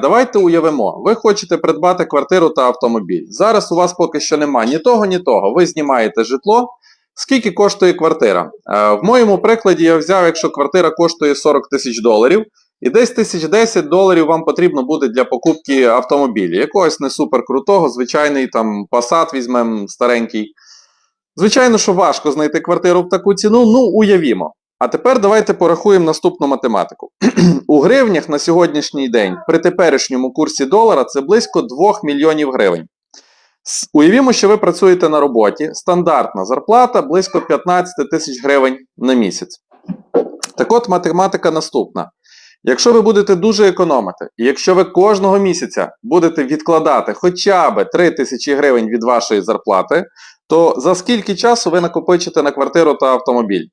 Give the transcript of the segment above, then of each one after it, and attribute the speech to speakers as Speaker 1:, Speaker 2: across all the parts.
Speaker 1: Давайте уявимо, ви хочете придбати квартиру та автомобіль. Зараз у вас поки що немає ні того, ні того. Ви знімаєте житло. Скільки коштує квартира? Е, В моєму прикладі я взяв, якщо квартира коштує 40 тисяч доларів, і десь тисяч 10 доларів вам потрібно буде для покупки автомобіля. Якогось не супер крутого, звичайний там Passat візьмемо старенький. Звичайно, що важко знайти квартиру в таку ціну, ну уявімо. А тепер давайте порахуємо наступну математику. У гривнях на сьогоднішній день при теперішньому курсі долара це близько 2 мільйонів гривень. Уявімо, що ви працюєте на роботі, стандартна зарплата близько 15 тисяч гривень на місяць. Так от математика наступна. Якщо ви будете дуже економити, і якщо ви кожного місяця будете відкладати хоча б 3 тисячі гривень від вашої зарплати, то за скільки часу ви накопичите на квартиру та автомобіль?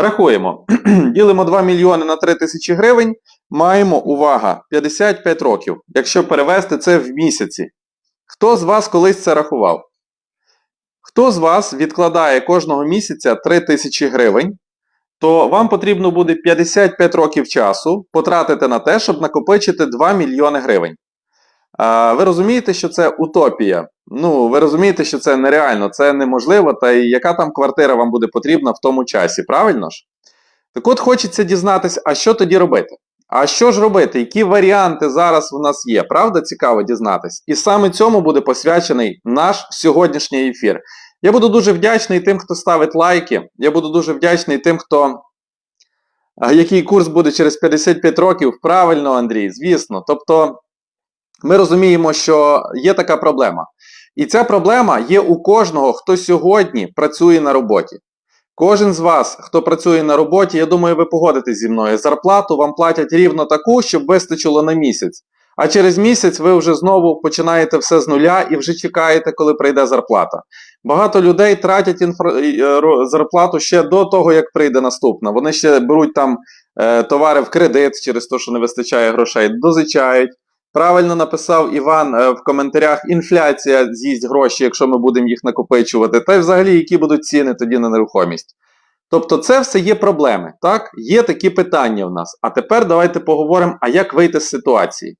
Speaker 1: Рахуємо. Ділимо 2 мільйони на 3 тисячі гривень, маємо, увага, 55 років, якщо перевести це в місяці. Хто з вас колись це рахував? Хто з вас відкладає кожного місяця 3 тисячі гривень, то вам потрібно буде 55 років часу потратити на те, щоб накопичити 2 мільйони гривень. Ви розумієте, що це утопія. Ну, ви розумієте, що це нереально, це неможливо, та й яка там квартира вам буде потрібна в тому часі, правильно ж? Так от хочеться дізнатися, а що тоді робити? А що ж робити? Які варіанти зараз у нас є? Правда, цікаво дізнатись? І саме цьому буде посвячений наш сьогоднішній ефір. Я буду дуже вдячний тим, хто ставить лайки. Я буду дуже вдячний тим, хто. Який курс буде через 55 років? Правильно, Андрій, звісно. Тобто, ми розуміємо, що є така проблема. І ця проблема є у кожного, хто сьогодні працює на роботі. Кожен з вас, хто працює на роботі, я думаю, ви погодитесь зі мною. Зарплату вам платять рівно таку, щоб вистачило на місяць. А через місяць ви вже знову починаєте все з нуля і вже чекаєте, коли прийде зарплата. Багато людей тратять інфра... е, зарплату ще до того, як прийде наступна. Вони ще беруть там е, товари в кредит через те, що не вистачає грошей, дозичають. Правильно написав Іван е, в коментарях: інфляція з'їсть гроші, якщо ми будемо їх накопичувати. Та й взагалі, які будуть ціни тоді на нерухомість. Тобто, це все є проблеми. Так? Є такі питання в нас. А тепер давайте поговоримо, а як вийти з ситуації.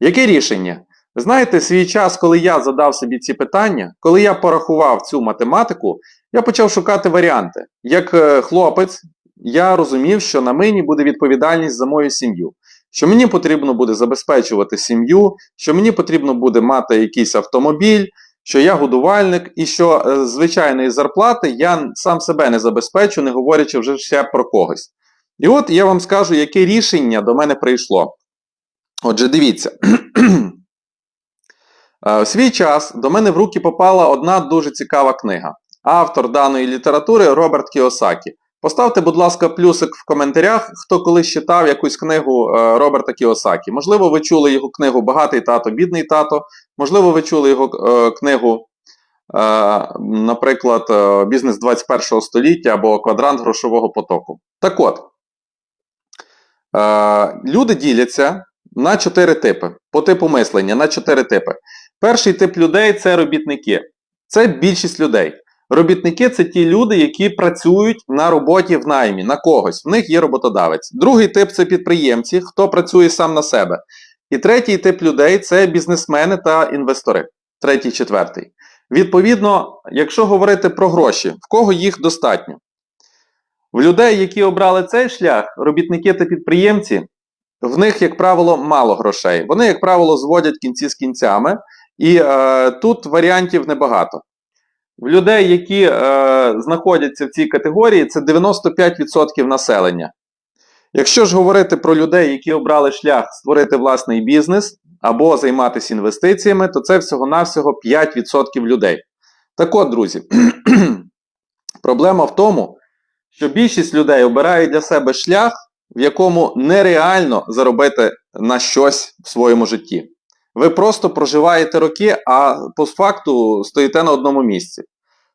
Speaker 1: Яке рішення? Знаєте, свій час, коли я задав собі ці питання, коли я порахував цю математику, я почав шукати варіанти. Як е, хлопець, я розумів, що на мені буде відповідальність за мою сім'ю. Що мені потрібно буде забезпечувати сім'ю, що мені потрібно буде мати якийсь автомобіль, що я годувальник, і що е, звичайної зарплати я сам себе не забезпечу, не говорячи вже ще про когось. І от я вам скажу, яке рішення до мене прийшло. Отже, дивіться. Е, В свій час до мене в руки попала одна дуже цікава книга. Автор даної літератури Роберт Кіосакі. Поставте, будь ласка, плюсик в коментарях, хто колись читав якусь книгу е, Роберта Кіосакі. Можливо, ви чули його книгу Багатий тато, бідний тато. Можливо, ви чули його е, книгу, е, наприклад, Бізнес 21 століття або Квадрант грошового потоку. Так от, люди діляться на чотири типи. По типу мислення, на чотири типи. Перший тип людей це робітники. Це більшість людей. Робітники це ті люди, які працюють на роботі в наймі, на когось. В них є роботодавець. Другий тип це підприємці, хто працює сам на себе. І третій тип людей це бізнесмени та інвестори. Третій, четвертий. Відповідно, якщо говорити про гроші, в кого їх достатньо? В людей, які обрали цей шлях, робітники та підприємці, в них, як правило, мало грошей. Вони, як правило, зводять кінці з кінцями, і е, тут варіантів небагато. В людей, які е, знаходяться в цій категорії, це 95% населення. Якщо ж говорити про людей, які обрали шлях створити власний бізнес або займатися інвестиціями, то це всього-навсього 5% людей. Так от, друзі, проблема в тому, що більшість людей обирає для себе шлях, в якому нереально заробити на щось в своєму житті. Ви просто проживаєте роки, а по факту стоїте на одному місці.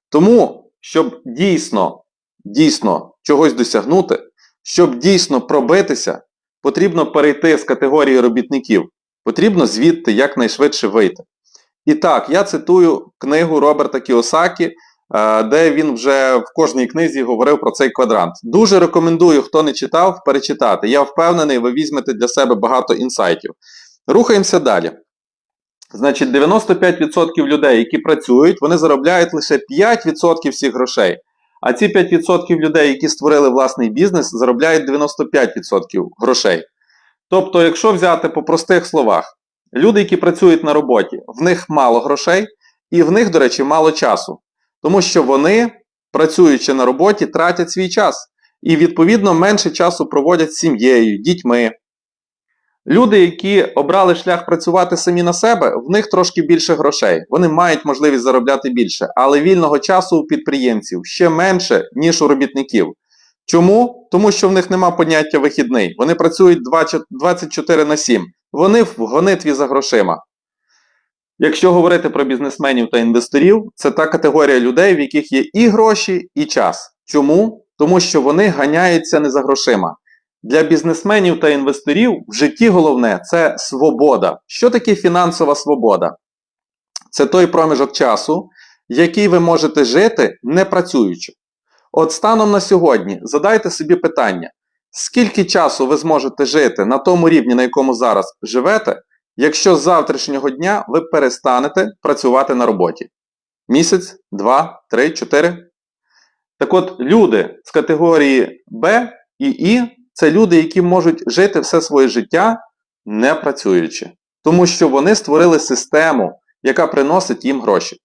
Speaker 1: Тому, щоб дійсно, дійсно чогось досягнути, щоб дійсно пробитися, потрібно перейти з категорії робітників. Потрібно звідти якнайшвидше вийти. І так, я цитую книгу Роберта Кіосакі, е, де він вже в кожній книзі говорив про цей квадрант. Дуже рекомендую, хто не читав, перечитати. Я впевнений, ви візьмете для себе багато інсайтів. Рухаємося далі. Значить, 95% людей, які працюють, вони заробляють лише 5% всіх грошей. А ці 5% людей, які створили власний бізнес, заробляють 95% грошей. Тобто, якщо взяти по простих словах, люди, які працюють на роботі, в них мало грошей, і в них, до речі, мало часу. Тому що вони, працюючи на роботі, тратять свій час. І, відповідно, менше часу проводять з сім'єю, дітьми. Люди, які обрали шлях працювати самі на себе, в них трошки більше грошей. Вони мають можливість заробляти більше, але вільного часу у підприємців ще менше, ніж у робітників. Чому? Тому що в них нема поняття вихідний. Вони працюють 24 на 7. Вони в гонитві за грошима. Якщо говорити про бізнесменів та інвесторів, це та категорія людей, в яких є і гроші, і час. Чому? Тому що вони ганяються не за грошима. Для бізнесменів та інвесторів в житті головне це свобода. Що таке фінансова свобода? Це той проміжок часу, який ви можете жити не працюючи. От станом на сьогодні задайте собі питання, скільки часу ви зможете жити на тому рівні, на якому зараз живете, якщо з завтрашнього дня ви перестанете працювати на роботі? Місяць, два, три, чотири. Так от, люди з категорії Б і І це люди, які можуть жити все своє життя не працюючи, тому що вони створили систему, яка приносить їм гроші.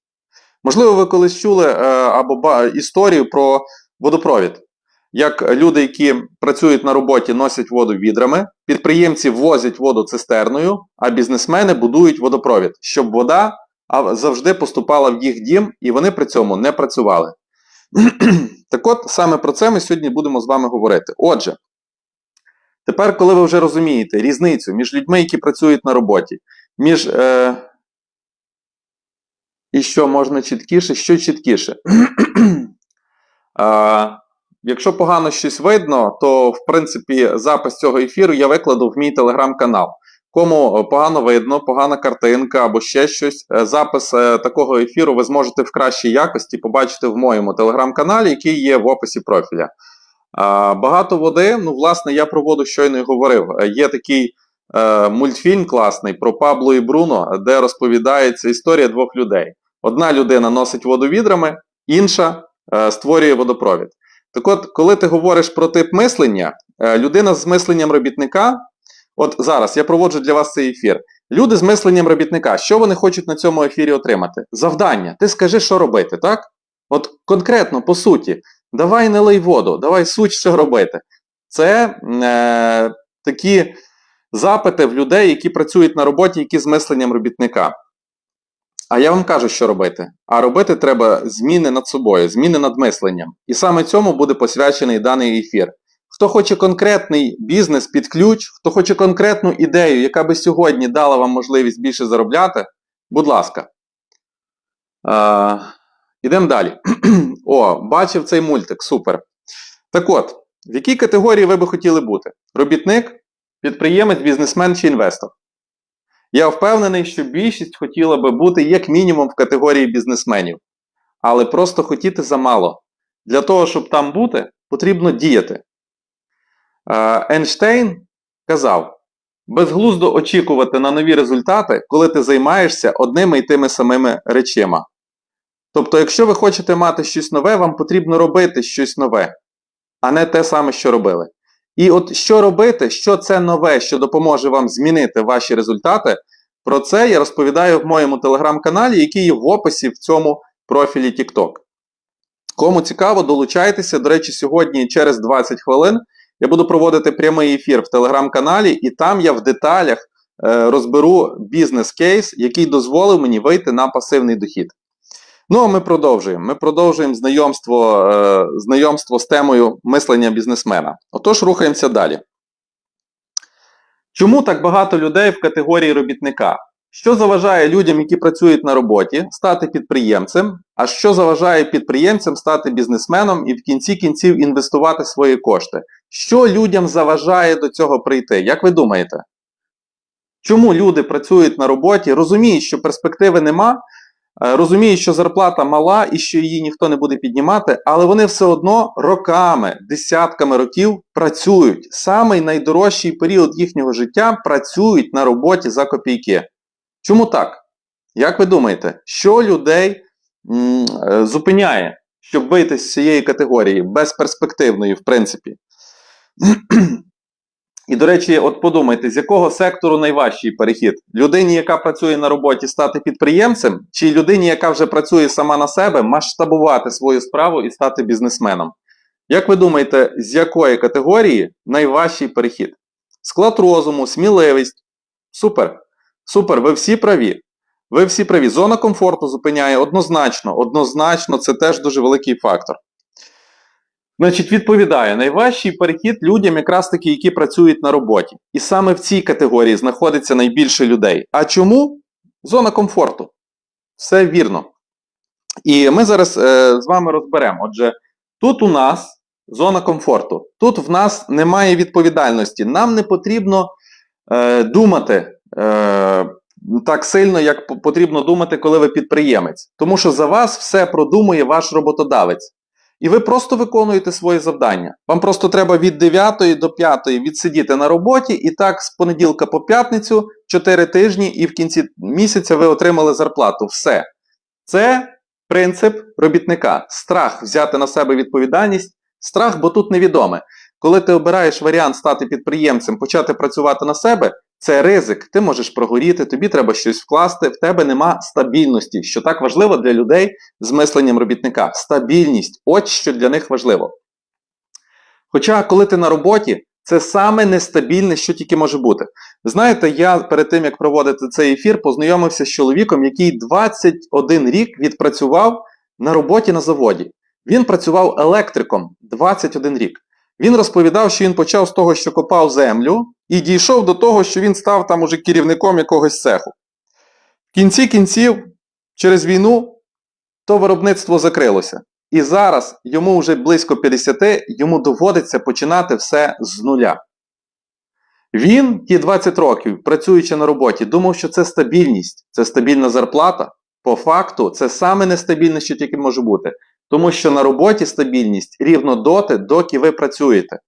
Speaker 1: Можливо, ви колись чули е, або історію про водопровід. Як люди, які працюють на роботі, носять воду відрами, підприємці возять воду цистерною, а бізнесмени будують водопровід, щоб вода завжди поступала в їх дім, і вони при цьому не працювали. так от, саме про це ми сьогодні будемо з вами говорити. Отже, тепер, коли ви вже розумієте різницю між людьми, які працюють на роботі, між. Е... І що можна чіткіше, що чіткіше. А, якщо погано щось видно, то в принципі запис цього ефіру я викладу в мій телеграм-канал. Кому погано видно, погана картинка або ще щось, е, запис е, такого ефіру ви зможете в кращій якості побачити в моєму телеграм-каналі, який є в описі профіля. Багато води, ну, власне, я про воду щойно й говорив. Е, Є такий е, мультфільм класний про Пабло і Бруно, де розповідається історія двох людей. Одна людина носить воду відрами, інша е, створює водопровід. Так от, коли ти говориш про тип мислення, е, людина з мисленням робітника, от зараз я проводжу для вас цей ефір. Люди з мисленням робітника, що вони хочуть на цьому ефірі отримати? Завдання. Ти скажи, що робити, так? От конкретно, по суті, давай не лий воду, давай суть, що робити. Це е, такі запити в людей, які працюють на роботі, які з мисленням робітника. А я вам кажу, що робити. А робити треба зміни над собою, зміни над мисленням. І саме цьому буде посвячений даний ефір. Хто хоче конкретний бізнес під ключ, хто хоче конкретну ідею, яка би сьогодні дала вам можливість більше заробляти, будь ласка. Е, ідемо далі. О, бачив цей мультик, супер. Так от, в якій категорії ви би хотіли бути? Робітник, підприємець, бізнесмен чи інвестор? Я впевнений, що більшість хотіла би бути як мінімум в категорії бізнесменів. Але просто хотіти замало. Для того, щоб там бути, потрібно діяти. Е, Ейнштейн казав: безглуздо очікувати на нові результати, коли ти займаєшся одними і тими самими речима. Тобто, якщо ви хочете мати щось нове, вам потрібно робити щось нове, а не те саме, що робили. І от що робити, що це нове, що допоможе вам змінити ваші результати, про це я розповідаю в моєму телеграм-каналі, який є в описі в цьому профілі TikTok. Кому цікаво, долучайтеся. До речі, сьогодні через 20 хвилин я буду проводити прямий ефір в телеграм-каналі, і там я в деталях е, розберу бізнес-кейс, який дозволив мені вийти на пасивний дохід. Ну, а ми продовжуємо. Ми продовжуємо знайомство, е, знайомство з темою мислення бізнесмена. Отож, рухаємося далі. Чому так багато людей в категорії робітника? Що заважає людям, які працюють на роботі, стати підприємцем, а що заважає підприємцям стати бізнесменом і в кінці кінців інвестувати свої кошти? Що людям заважає до цього прийти? Як ви думаєте? Чому люди працюють на роботі, розуміють, що перспективи нема, розуміють, що зарплата мала і що її ніхто не буде піднімати, але вони все одно роками, десятками років працюють. Самий найдорожчий період їхнього життя працюють на роботі за копійки. Чому так? Як ви думаєте, що людей м, е, зупиняє, щоб вийти з цієї категорії, безперспективної, в принципі? І, до речі, от подумайте, з якого сектору найважчий перехід? Людині, яка працює на роботі, стати підприємцем, чи людині, яка вже працює сама на себе, масштабувати свою справу і стати бізнесменом? Як ви думаєте, з якої категорії найважчий перехід? Склад розуму, сміливість. Супер. Супер, ви всі праві. Ви всі праві. Зона комфорту зупиняє однозначно. Однозначно, це теж дуже великий фактор. Значить, відповідає, найважчий перехід людям, якраз таки, які працюють на роботі. І саме в цій категорії знаходиться найбільше людей. А чому? Зона комфорту. Все вірно. І ми зараз е, з вами розберемо. Отже, тут у нас зона комфорту. Тут в нас немає відповідальності. Нам не потрібно е, думати е, так сильно, як потрібно думати, коли ви підприємець. Тому що за вас все продумує ваш роботодавець. І ви просто виконуєте свої завдання. Вам просто треба від 9 до 5 відсидіти на роботі, і так з понеділка по п'ятницю 4 тижні, і в кінці місяця ви отримали зарплату. Все. Це принцип робітника. Страх взяти на себе відповідальність. Страх, бо тут невідоме. Коли ти обираєш варіант стати підприємцем, почати працювати на себе, це ризик. Ти можеш прогоріти, тобі треба щось вкласти, в тебе нема стабільності, що так важливо для людей з мисленням робітника. Стабільність от що для них важливо. Хоча, коли ти на роботі, це саме нестабільне, що тільки може бути. Знаєте, я перед тим як проводити цей ефір, познайомився з чоловіком, який 21 рік відпрацював на роботі на заводі. Він працював електриком 21 рік. Він розповідав, що він почав з того, що копав землю, і дійшов до того, що він став там уже керівником якогось цеху. В кінці кінців, через війну, то виробництво закрилося. І зараз йому вже близько 50, йому доводиться починати все з нуля. Він ті 20 років, працюючи на роботі, думав, що це стабільність, це стабільна зарплата. По факту, це саме нестабільне, що тільки може бути. Тому що на роботі стабільність рівно доти, доки ви працюєте.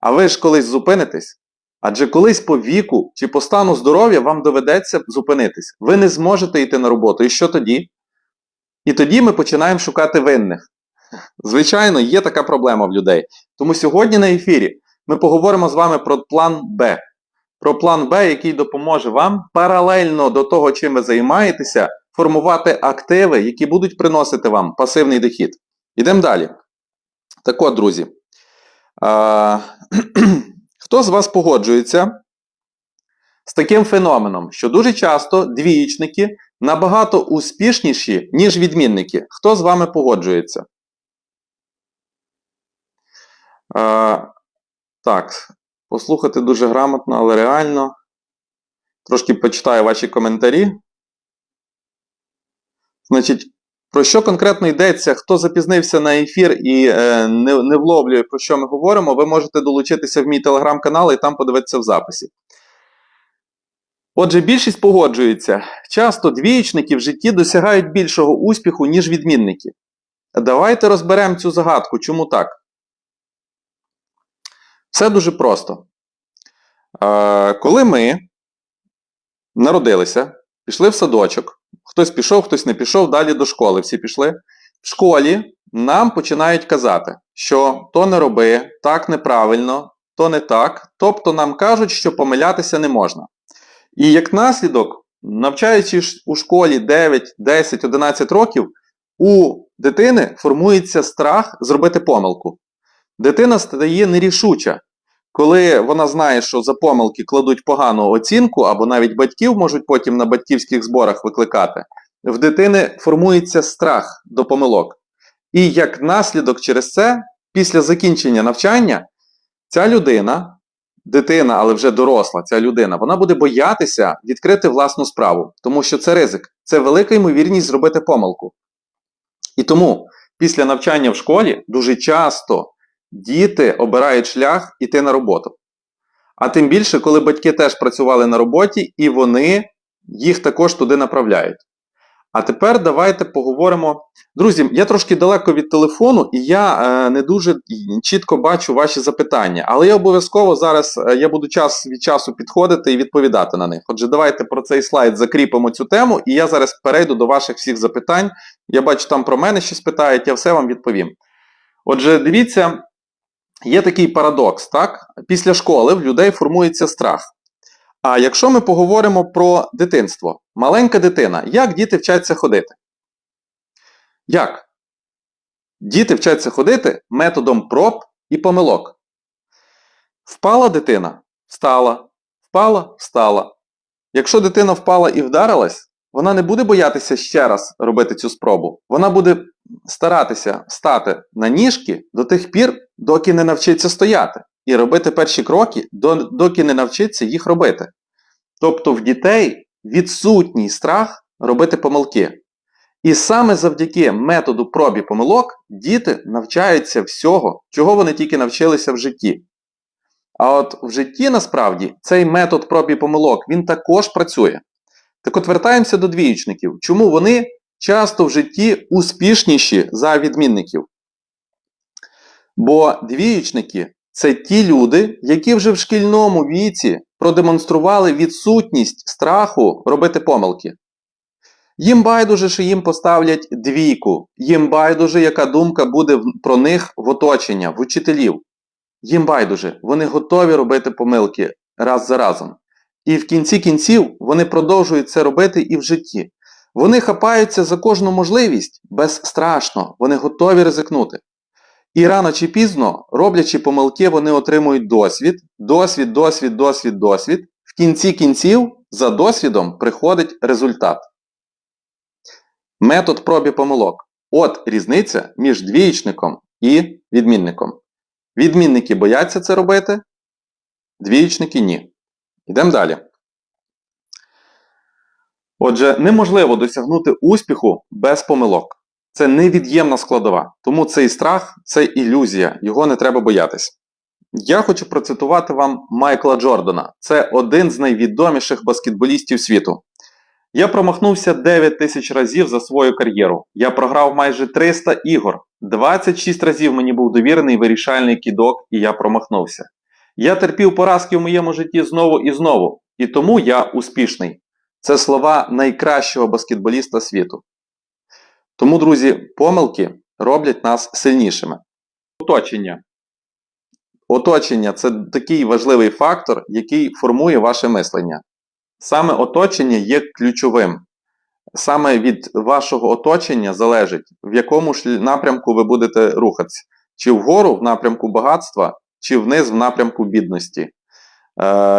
Speaker 1: А ви ж колись зупинитесь. Адже колись по віку чи по стану здоров'я вам доведеться зупинитись. Ви не зможете йти на роботу. І що тоді? І тоді ми починаємо шукати винних. Звичайно, є така проблема в людей. Тому сьогодні на ефірі ми поговоримо з вами про план Б. Про план Б, який допоможе вам паралельно до того, чим ви займаєтеся, формувати активи, які будуть приносити вам пасивний дохід. Ідемо далі. Так от, друзі. Хто з вас погоджується з таким феноменом, що дуже часто двієчники набагато успішніші, ніж відмінники? Хто з вами погоджується? Так, послухати дуже грамотно, але реально. Трошки почитаю ваші коментарі. Значить, про що конкретно йдеться? Хто запізнився на ефір і е, не, не вловлює, про що ми говоримо, ви можете долучитися в мій телеграм-канал і там подивитися в записі. Отже, більшість погоджується. Часто двієчники в житті досягають більшого успіху, ніж відмінники. Давайте розберемо цю загадку. Чому так? Все дуже просто. Е, коли ми народилися, пішли в садочок, хтось пішов, хтось не пішов, далі до школи всі пішли. В школі нам починають казати, що то не роби, так неправильно, то не так. Тобто нам кажуть, що помилятися не можна. І як наслідок, навчаючись у школі 9, 10, 11 років, у дитини формується страх зробити помилку. Дитина стає нерішуча. Коли вона знає, що за помилки кладуть погану оцінку, або навіть батьків можуть потім на батьківських зборах викликати, в дитини формується страх до помилок. І як наслідок через це, після закінчення навчання, ця людина, дитина, але вже доросла, ця людина, вона буде боятися відкрити власну справу, тому що це ризик, це велика ймовірність зробити помилку. І тому після навчання в школі дуже часто діти обирають шлях іти на роботу. А тим більше, коли батьки теж працювали на роботі, і вони їх також туди направляють. А тепер давайте поговоримо. Друзі, я трошки далеко від телефону, і я е, не дуже чітко бачу ваші запитання. Але я обов'язково зараз е, я буду час від часу підходити і відповідати на них. Отже, давайте про цей слайд закріпимо цю тему, і я зараз перейду до ваших всіх запитань. Я бачу, там про мене щось питають, я все вам відповім. Отже, дивіться, є такий парадокс, так? Після школи в людей формується страх. А якщо ми поговоримо про дитинство, маленька дитина, як діти вчаться ходити? Як? Діти вчаться ходити методом проб і помилок. Впала дитина, встала, впала, встала. Якщо дитина впала і вдарилась, вона не буде боятися ще раз робити цю спробу. Вона буде старатися стати на ніжки до тих пір, доки не навчиться стояти, і робити перші кроки, доки не навчиться їх робити. Тобто в дітей відсутній страх робити помилки. І саме завдяки методу проб і помилок діти навчаються всього, чого вони тільки навчилися в житті. А от в житті насправді цей метод проб і помилок він також працює. Так от вертаємося до двіючників. Чому вони часто в житті успішніші за відмінників? Бо двіючники це ті люди, які вже в шкільному віці продемонстрували відсутність страху робити помилки. Їм байдуже, що їм поставлять двійку, їм байдуже, яка думка буде про них в оточення, в учителів. Їм байдуже, вони готові робити помилки раз за разом. І в кінці кінців вони продовжують це робити і в житті. Вони хапаються за кожну можливість безстрашно, вони готові ризикнути. І рано чи пізно, роблячи помилки, вони отримують досвід, досвід, досвід, досвід, досвід. В кінці кінців за досвідом приходить результат. Метод проб і помилок. От різниця між двієчником і відмінником. Відмінники бояться це робити, двієчники ні. Йдемо далі. Отже, неможливо досягнути успіху без помилок. Це невід'ємна складова. Тому цей страх це ілюзія, його не треба боятись. Я хочу процитувати вам Майкла Джордана. Це один з найвідоміших баскетболістів світу. Я промахнувся 9 тисяч разів за свою кар'єру. Я програв майже 300 ігор. 26 разів мені був довірений вирішальний кідок, і я промахнувся. Я терпів поразки в моєму житті знову і знову, і тому я успішний. Це слова найкращого баскетболіста світу. Тому, друзі, помилки роблять нас сильнішими. Оточення. Оточення це такий важливий фактор, який формує ваше мислення. Саме оточення є ключовим. Саме від вашого оточення залежить, в якому ж напрямку ви будете рухатися. Чи вгору в напрямку багатства, чи вниз в напрямку бідності. Е,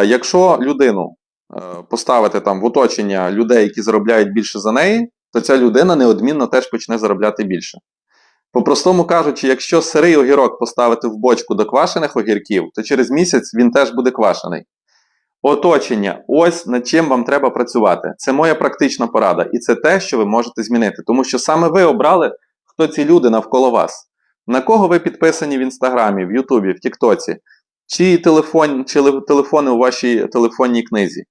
Speaker 1: якщо людину е, поставити там в оточення людей, які заробляють більше за неї, то ця людина неодмінно теж почне заробляти більше. По-простому кажучи, якщо сирий огірок поставити в бочку до квашених огірків, то через місяць він теж буде квашений. Оточення, ось над чим вам треба працювати. Це моя практична порада, і це те, що ви можете змінити. Тому що саме ви обрали, хто ці люди навколо вас. На кого ви підписані в Інстаграмі, в Ютубі, в Тіктоці, чи, телефон, чи телефони у вашій телефонній книзі.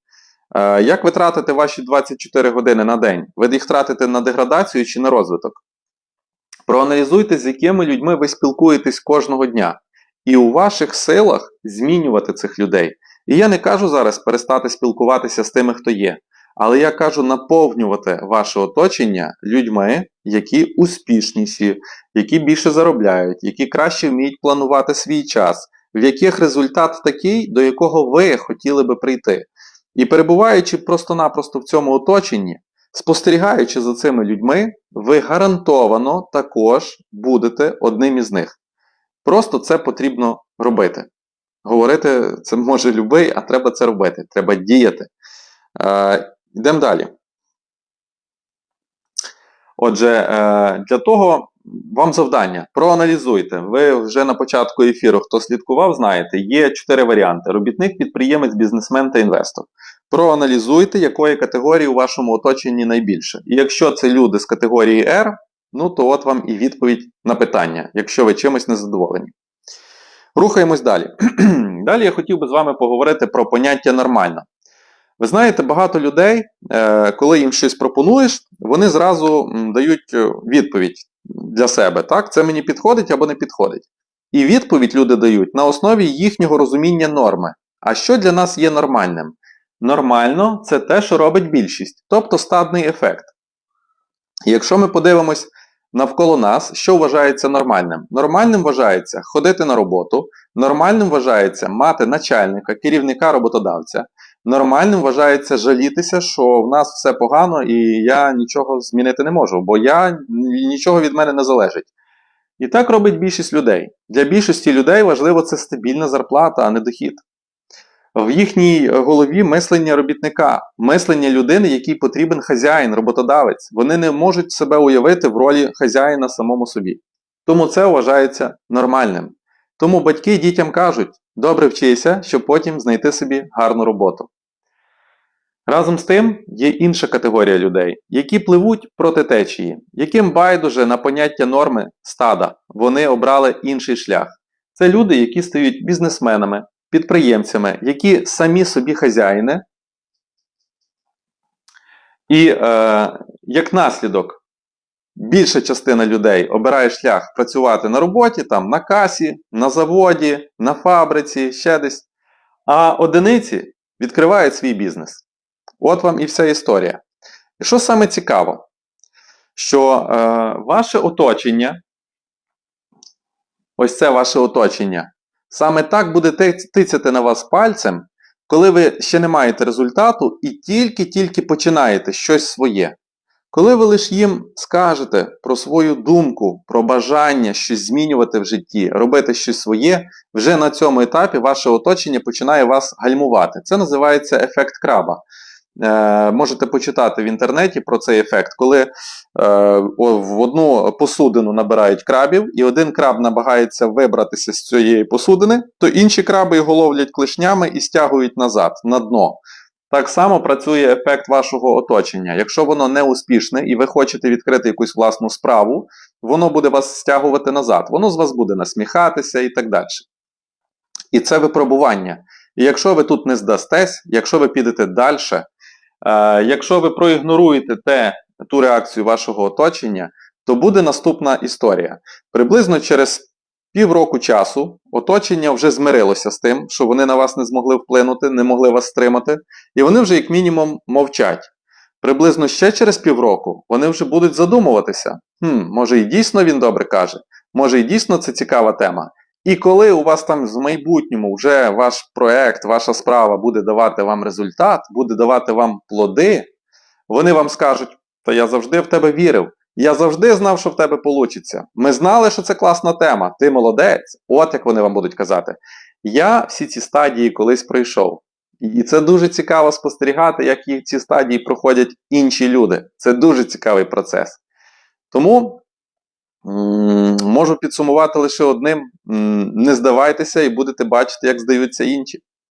Speaker 1: Е, як ви тратите ваші 24 години на день? Ви їх тратите на деградацію чи на розвиток? Проаналізуйте, з якими людьми ви спілкуєтесь кожного дня. І у ваших силах змінювати цих людей. І я не кажу зараз перестати спілкуватися з тими, хто є. Але я кажу наповнювати ваше оточення людьми, які успішніші, які більше заробляють, які краще вміють планувати свій час, в яких результат такий, до якого ви хотіли би прийти. І перебуваючи просто-напросто в цьому оточенні, спостерігаючи за цими людьми, ви гарантовано також будете одним із них. Просто це потрібно робити. Говорити це може любий, а треба це робити. Треба діяти. Йдемо далі. Отже, е, для того вам завдання. Проаналізуйте. Ви вже на початку ефіру, хто слідкував, знаєте, є чотири варіанти: робітник, підприємець, бізнесмен та інвестор. Проаналізуйте, якої категорії у вашому оточенні найбільше. І якщо це люди з категорії R, ну то от вам і відповідь на питання, якщо ви чимось не задоволені. Рухаємось далі. далі я хотів би з вами поговорити про поняття нормально. Ви знаєте, багато людей, е, коли їм щось пропонуєш, вони зразу дають е, відповідь для себе. Так, це мені підходить або не підходить. І відповідь люди дають на основі їхнього розуміння норми. А що для нас є нормальним? Нормально це те, що робить більшість, тобто стадний ефект. Якщо ми подивимось навколо нас, що вважається нормальним? Нормальним вважається ходити на роботу, нормальним вважається мати начальника, керівника роботодавця. Нормальним вважається жалітися, що в нас все погано і я нічого змінити не можу, бо я нічого від мене не залежить. І так робить більшість людей. Для більшості людей важливо це стабільна зарплата, а не дохід. В їхній голові мислення робітника, мислення людини, якій потрібен хазяїн, роботодавець. Вони не можуть себе уявити в ролі хазяїна самому собі. Тому це вважається нормальним. Тому батьки дітям кажуть: добре вчися, щоб потім знайти собі гарну роботу. Разом з тим є інша категорія людей, які пливуть проти течії, яким байдуже на поняття норми стада, вони обрали інший шлях. Це люди, які стають бізнесменами, підприємцями, які самі собі хазяїни. І е, як наслідок, більша частина людей обирає шлях працювати на роботі, там, на касі, на заводі, на фабриці, ще десь. А одиниці відкривають свій бізнес. От вам і вся історія. І що саме цікаво, що е, ваше оточення, ось це ваше оточення, саме так буде тицяти на вас пальцем, коли ви ще не маєте результату і тільки-тільки починаєте щось своє. Коли ви лише їм скажете про свою думку, про бажання щось змінювати в житті, робити щось своє, вже на цьому етапі ваше оточення починає вас гальмувати. Це називається ефект краба. Е, можете почитати в інтернеті про цей ефект, коли е, в одну посудину набирають крабів, і один краб намагається вибратися з цієї посудини, то інші краби його ловлять клешнями і стягують назад, на дно. Так само працює ефект вашого оточення. Якщо воно не успішне і ви хочете відкрити якусь власну справу, воно буде вас стягувати назад, воно з вас буде насміхатися і так далі. І це випробування. І якщо ви тут не здастесь, якщо ви підете далі, е, якщо ви проігноруєте те, ту реакцію вашого оточення, то буде наступна історія. Приблизно через півроку часу оточення вже змирилося з тим, що вони на вас не змогли вплинути, не могли вас стримати, і вони вже як мінімум мовчать. Приблизно ще через півроку вони вже будуть задумуватися: хм, може і дійсно він добре каже, може і дійсно це цікава тема. І коли у вас там в майбутньому вже ваш проект, ваша справа буде давати вам результат, буде давати вам плоди, вони вам скажуть: Та я завжди в тебе вірив. Я завжди знав, що в тебе вийде. Ми знали, що це класна тема. Ти молодець. От як вони вам будуть казати. Я всі ці стадії колись пройшов. І це дуже цікаво спостерігати, як ці стадії проходять інші люди. Це дуже цікавий процес. Тому можу підсумувати лише одним: не здавайтеся і будете бачити, як здаються інші.